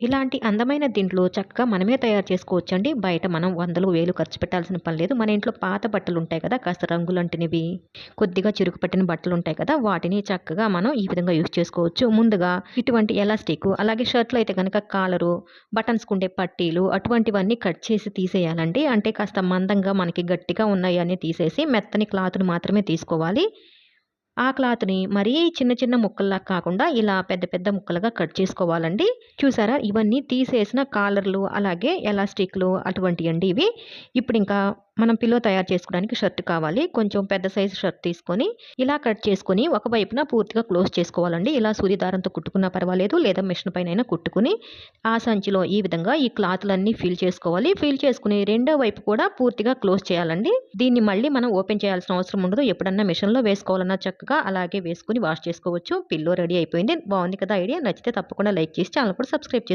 ఇలాంటి అందమైన దీంట్లో చక్కగా మనమే తయారు చేసుకోవచ్చండి. బయట మనం వందలు వేలు ఖర్చు పెట్టాల్సిన పని లేదు. మన ఇంట్లో పాత బట్టలు ఉంటాయి కదా కాస్త రంగులంటినవి కొద్దిగా చిరుకు పట్టిన బట్టలు ఉంటాయి కదా వాటిని చక్కగా మనం ఈ విధంగా యూజ్ చేసుకోవచ్చు. ముందుగా ఇటువంటి ఎలాస్టిక్ అలాగే షర్ట్లు అయితే కనుక కాలరు బటన్స్ కుండే పట్టీలు అటువంటివన్నీ కట్ చేసి తీసేయాలండి. అంటే కాస్త మందంగా మనకి గట్టిగా ఉన్నాయి తీసేసి మెత్తని క్లాత్ని మాత్రమే తీసుకోవాలి. ఆ క్లాత్ని మరీ చిన్న చిన్న ముక్కల్లా కాకుండా ఇలా పెద్ద పెద్ద ముక్కలుగా కట్ చేసుకోవాలండి. చూసారా? ఇవన్నీ తీసేసిన కాలర్లు అలాగే ఎలాస్టిక్లు అటువంటివి అండి ఇవి. ఇప్పుడు ఇంకా మనం పిల్లో తయారు చేసుకోవడానికి షర్ట్ కావాలి. కొంచెం పెద్ద సైజు షర్ట్ తీసుకొని ఇలా కట్ చేసుకొని ఒక వైపున పూర్తిగా క్లోజ్ చేసుకోవాలండి. ఇలా సూదిదారంతో కుట్టుకున్నా పర్వాలేదు లేదా మిషన్ పైన కుట్టుకుని ఆ సంచిలో ఈ విధంగా ఈ క్లాత్లన్నీ ఫిల్ చేసుకోవాలి. ఫిల్ చేసుకుని రెండో వైపు కూడా పూర్తిగా క్లోజ్ చేయాలండి. దీన్ని మళ్ళీ మనం ఓపెన్ చేయాల్సిన అవసరం ఉండదు. ఎప్పుడన్నా మిషన్లో వేసుకోవాలన్నా చక్కగా అలాగే వేసుకుని వాష్ చేసుకోవచ్చు. పిల్లో రెడీ అయిపోయింది. బాగుంది కదా ఐడియా. నచ్చితే తప్పకుండా లైక్ చేసి ఛానల్ కూడా సబ్స్క్రైబ్ చేసి